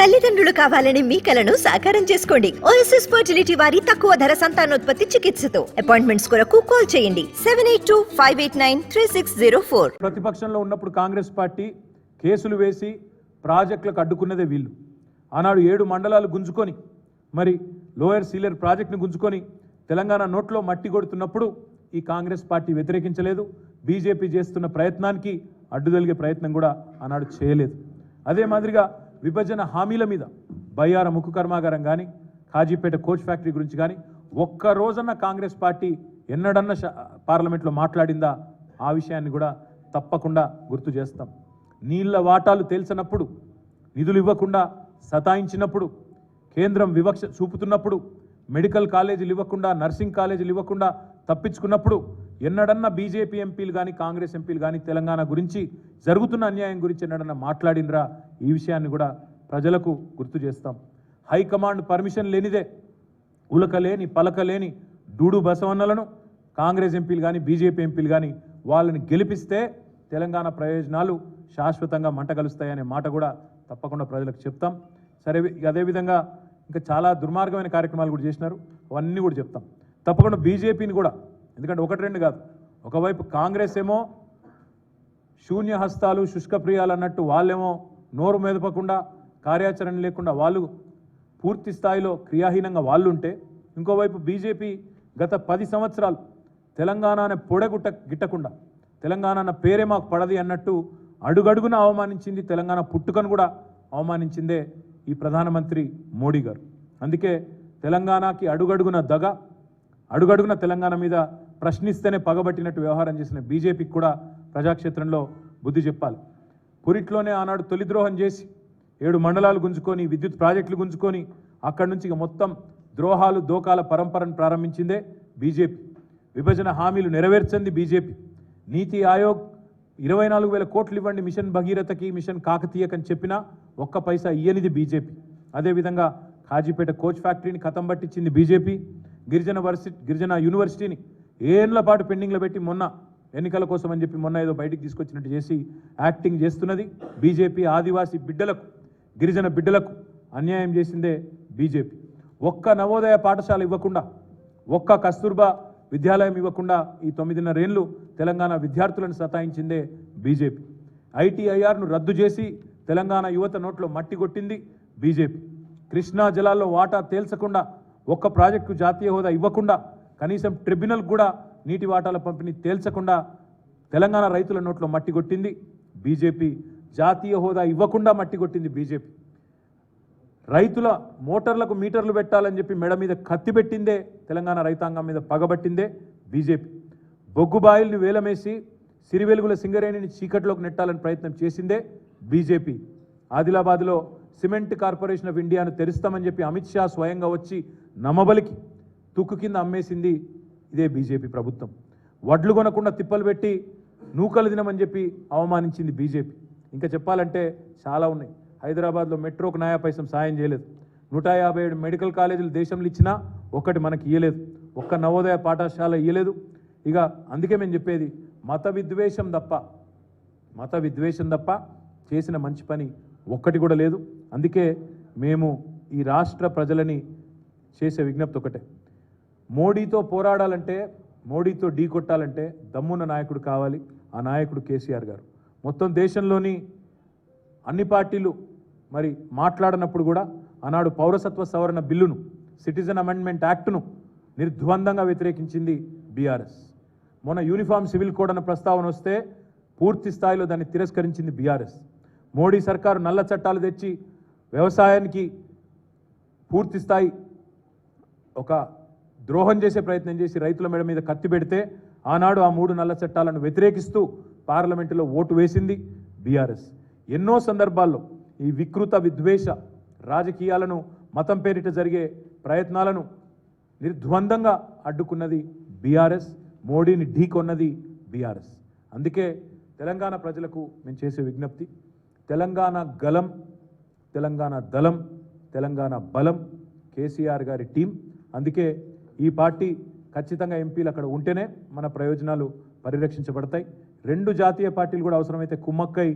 తల్లిదండ్రులు కావాలని మీ కలను సాకారం చేసుకోండి. ఓఎస్ఎస్ ఫర్టిలిటీ వారి తక్కువ ధర సంతానోత్పత్తి చికిత్సతో. అపాయింట్మెంట్స్ కొరకు కాల్ చేయండి. Seven eight two five eight nine three six zero four ప్రతిపక్షంలో ఉన్నప్పుడు కాంగ్రెస్ పార్టీ కేసులు వేసి ప్రాజెక్టులకు అడ్డుకున్నదే వీళ్ళు. ఆనాడు ఏడు మండలాలు గుంజుకొని మరి లోయర్ సీలియర్ ప్రాజెక్టును గుంజుకొని తెలంగాణ నోట్లో మట్టి కొడుతున్నప్పుడు ఈ కాంగ్రెస్ పార్టీ వ్యతిరేకించలేదు. బీజేపీ చేస్తున్న ప్రయత్నానికి అడ్డుదలిగే ప్రయత్నం కూడా ఆనాడు చేయలేదు. అదే మాదిరిగా విభజన హామీల మీద బయ్యార ముక్కు కర్మాగారం కానీ కాజీపేట కోచ్ ఫ్యాక్టరీ గురించి కానీ ఒక్క రోజన్న కాంగ్రెస్ పార్టీ ఎన్నడన్న పార్లమెంట్లో మాట్లాడిందా ఆ విషయాన్ని కూడా తప్పకుండా గుర్తు చేస్తాం. నీళ్ళ వాటాలు తేల్చినప్పుడు నిధులు ఇవ్వకుండా సతాయించినప్పుడు కేంద్రం వివక్ష చూపుతున్నప్పుడు మెడికల్ కాలేజీలు ఇవ్వకుండా నర్సింగ్ కాలేజీలు ఇవ్వకుండా తప్పించుకున్నప్పుడు ఎన్నడన్నా బీజేపీ ఎంపీలు కానీ కాంగ్రెస్ ఎంపీలు కానీ తెలంగాణ గురించి జరుగుతున్న అన్యాయం గురించి ఎన్నడన్నా మాట్లాడినరా? ఈ విషయాన్ని కూడా ప్రజలకు గుర్తు చేస్తాం. హైకమాండ్ పర్మిషన్ లేనిదే ఉలకలేని పలకలేని డూడు బసవన్నలను కాంగ్రెస్ ఎంపీలు కానీ బీజేపీ ఎంపీలు కానీ వాళ్ళని గెలిపిస్తే తెలంగాణ ప్రయోజనాలు శాశ్వతంగా మంటగలుస్తాయనే మాట కూడా తప్పకుండా ప్రజలకు చెప్తాం. సరే అదేవిధంగా ఇంకా చాలా దుర్మార్గమైన కార్యక్రమాలు కూడా చేసినారు. అవన్నీ కూడా చెప్తాం. తప్పకుండా బీజేపీని కూడా ఎందుకంటే ఒకటి రెండు కాదు. ఒకవైపు కాంగ్రెస్ ఏమో శూన్య హస్తాలు శుష్కప్రియాలు అన్నట్టు వాళ్ళేమో నోరు మెదపకుండా కార్యాచరణ లేకుండా వాళ్ళు పూర్తి స్థాయిలో క్రియాహీనంగా వాళ్ళు ఉంటే ఇంకోవైపు బీజేపీ గత పది సంవత్సరాలు తెలంగాణ పొడగుట్ట గిట్టకుండా తెలంగాణ పేరే మాకు పడది అన్నట్టు అడుగడుగున అవమానించింది తెలంగాణ పుట్టుకను కూడా అవమానించిందే ఈ ప్రధానమంత్రి మోడీ గారు. అందుకే తెలంగాణకి అడుగడుగున దగ అడుగడుగున తెలంగాణ మీద ప్రశ్నిస్తేనే పగబట్టినట్టు వ్యవహారం చేసిన బీజేపీకి కూడా ప్రజాక్షేత్రంలో బుద్ధి చెప్పాలి. పురిట్లోనే ఆనాడు తొలి ద్రోహం చేసి ఏడు మండలాలు గుంజుకొని విద్యుత్ ప్రాజెక్టులు గుంజుకొని అక్కడి నుంచి ఇక మొత్తం ద్రోహాలు దోకాల పరంపరను ప్రారంభించిందే బీజేపీ. విభజన హామీలు నెరవేర్చింది బీజేపీ. నీతి ఆయోగ్ ఇరవై నాలుగు వేల కోట్లు ఇవ్వండి మిషన్ భగీరథకి మిషన్ కాకతీయకని చెప్పినా ఒక్క పైసా ఇయ్యనిది బీజేపీ. అదేవిధంగా కాజీపేట కోచ్ ఫ్యాక్టరీని కథం పట్టించింది బీజేపీ. గిరిజన వర్సి గిరిజన యూనివర్సిటీని ఏళ్ళ పాటు పెండింగ్లో పెట్టి మొన్న ఎన్నికల కోసం అని చెప్పి మొన్న ఏదో బయటికి తీసుకొచ్చినట్టు చేసి యాక్టింగ్ చేస్తున్నది బీజేపీ ఆదివాసీ బిడ్డలకు గిరిజన బిడ్డలకు అన్యాయం చేసిందే బీజేపీ. ఒక్క నవోదయ పాఠశాల ఇవ్వకుండా ఒక్క కస్తూర్బా విద్యాలయం ఇవ్వకుండా ఈ తొమ్మిదిన్నరేళ్ళు తెలంగాణ విద్యార్థులను సతాయించిందే బీజేపీ. ఐటీఐఆర్ను రద్దు చేసి తెలంగాణ యువత నోట్లో మట్టి కొట్టింది బీజేపీ. కృష్ణా జలాల్లో వాటా తేల్చకుండా ఒక్క ప్రాజెక్టు జాతీయ హోదా ఇవ్వకుండా కనీసం ట్రిబ్యునల్ కూడా నీటి వాటాల పంపిణీ తేల్చకుండా తెలంగాణ రైతుల నోట్లో మట్టి కొట్టింది. బీజేపీ జాతీయ హోదా ఇవ్వకుండా మట్టి కొట్టింది బీజేపీ. రైతుల మోటార్లకు మీటర్లు పెట్టాలని చెప్పి మెడ మీద కత్తి పెట్టిందే తెలంగాణ రైతాంగం మీద పగబట్టిందే బీజేపీ. బొగ్గుబాయిల్ని వేలమేసి సిరివెలుగుల సింగరేణిని చీకట్లోకి నెట్టాలని ప్రయత్నం చేసిందే బీజేపీ. ఆదిలాబాద్లో సిమెంట్ కార్పొరేషన్ ఆఫ్ ఇండియాను తెరుస్తామని చెప్పి అమిత్ షా స్వయంగా వచ్చి నమ్మబలికి తుక్కు కింద అమ్మేసింది ఇదే బీజేపీ ప్రభుత్వం. వడ్లు కొనకుండా తిప్పలు పెట్టి నూకలు తినమని చెప్పి అవమానించింది బీజేపీ. ఇంకా చెప్పాలంటే చాలా ఉన్నాయి. హైదరాబాద్లో మెట్రోకు నయా పైసం సాయం చేయలేదు. నూట యాభై ఏడు మెడికల్ కాలేజీలు దేశంలో ఇచ్చినా ఒక్కటి మనకి ఇయ్యలేదు. ఒక్క నవోదయ పాఠశాల ఇయ్యలేదు. ఇక అందుకే మేము చెప్పేది మత విద్వేషం తప్ప మత విద్వేషం తప్ప చేసిన మంచి పని ఒక్కటి కూడా లేదు. అందుకే మేము ఈ రాష్ట్ర ప్రజలని చేసే విజ్ఞప్తి ఒకటే. మోడీతో పోరాడాలంటే మోడీతో ఢీ కొట్టాలంటే దమ్మున్న నాయకుడు కావాలి. ఆ నాయకుడు కేసీఆర్ గారు. మొత్తం దేశంలోని అన్ని పార్టీలు మరి మాట్లాడినప్పుడు కూడా ఆనాడు పౌరసత్వ సవరణ బిల్లును సిటిజన్ అమెండ్మెంట్ యాక్ట్ను నిర్ద్వందంగా వ్యతిరేకించింది బీఆర్ఎస్. మొన్న యూనిఫామ్ సివిల్ కోడ్ అన్న ప్రస్తావన వస్తే పూర్తి స్థాయిలో దాన్ని తిరస్కరించింది బీఆర్ఎస్. మోడీ సర్కారు నల్ల చట్టాలు తెచ్చి వ్యవసాయానికి పూర్తి స్థాయి ఒక ద్రోహం చేసే ప్రయత్నం చేసి రైతుల మెడ మీద కత్తి పెడితే ఆనాడు ఆ మూడు నల్ల చట్టాలను వ్యతిరేకిస్తూ పార్లమెంటులో ఓటు వేసింది బీఆర్ఎస్. ఎన్నో సందర్భాల్లో ఈ వికృత విద్వేష రాజకీయాలను మతం పేరిట జరిగే ప్రయత్నాలను నిర్ద్వందంగా అడ్డుకున్నది బీఆర్ఎస్ మోడీని ఢీకొన్నది బీఆర్ఎస్. అందుకే తెలంగాణ ప్రజలకు మేము చేసే విజ్ఞప్తి తెలంగాణ గలం తెలంగాణ దళం తెలంగాణ బలం కేసీఆర్ గారి టీం. అందుకే ఈ పార్టీ ఖచ్చితంగా ఎంపీలు అక్కడ ఉంటేనే మన ప్రయోజనాలు పరిరక్షించబడతాయి. రెండు జాతీయ పార్టీలు కూడా అవసరమైతే కుమ్మక్కై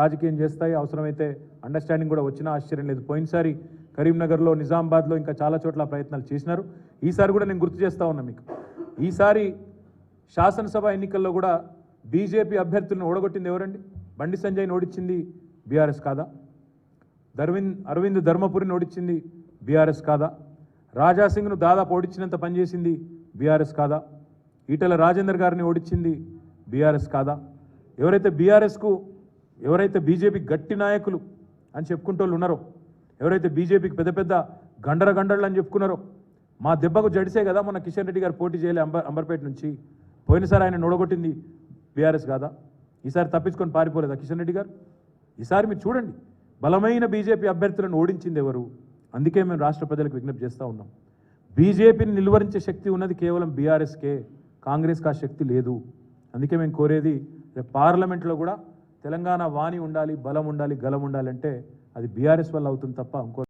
రాజకీయం చేస్తాయి. అవసరమైతే అండర్స్టాండింగ్ కూడా వచ్చినా ఆశ్చర్యం లేదు. పోయినసారి కరీంనగర్లో నిజామాబాద్లో ఇంకా చాలా చోట్ల ప్రయత్నాలు చేసినారు. ఈసారి కూడా నేను గుర్తు చేస్తా ఉన్నా మీకు. ఈసారి శాసనసభ ఎన్నికల్లో కూడా బీజేపీ అభ్యర్థులను ఓడగొట్టింది ఎవరండి? బండి సంజయ్ని ఓడించింది బీఆర్ఎస్ కాదా? ధర్వింద్ అరవింద్ ధర్మపురిని ఓడించింది బీఆర్ఎస్ కాదా? రాజాసింగ్ను దాదాపు ఓడించినంత పనిచేసింది బీఆర్ఎస్ కాదా? ఈటల రాజేందర్ గారిని ఓడించింది బీఆర్ఎస్ కాదా? ఎవరైతే బీఆర్ఎస్కు ఎవరైతే బీజేపీ గట్టి నాయకులు అని చెప్పుకుంటూ ఉన్నారో ఎవరైతే బీజేపీకి పెద్ద పెద్ద గండర గండళ్ళు అని చెప్పుకున్నారో మా దెబ్బకు జడిసే కదా మొన్న కిషన్ రెడ్డి గారు పోటీ చేయలే అంబర్ అంబర్పేట నుంచి. పోయినసారి ఆయన నొడగొట్టింది బీఆర్ఎస్ కాదా? ఈసారి తప్పించుకొని పారిపోలేదా కిషన్ రెడ్డి గారు? ఈసారి మీరు చూడండి బలమైన బీజేపీ అభ్యర్థులను ఓడించింది ఎవరు? అందుకే మేము రాష్ట్ర ప్రజలకు విజ్ఞప్తి చేస్తూ ఉన్నాం. బీజేపీని నిలువరించే శక్తి ఉన్నది కేవలం బీఆర్ఎస్కే కాంగ్రెస్కి ఆ శక్తి లేదు. అందుకే మేము కోరేది రేపు పార్లమెంట్లో కూడా తెలంగాణ వాణి ఉండాలి బలం ఉండాలి గలం ఉండాలంటే అది బీఆర్ఎస్ వల్ల అవుతుంది తప్ప ఇంకో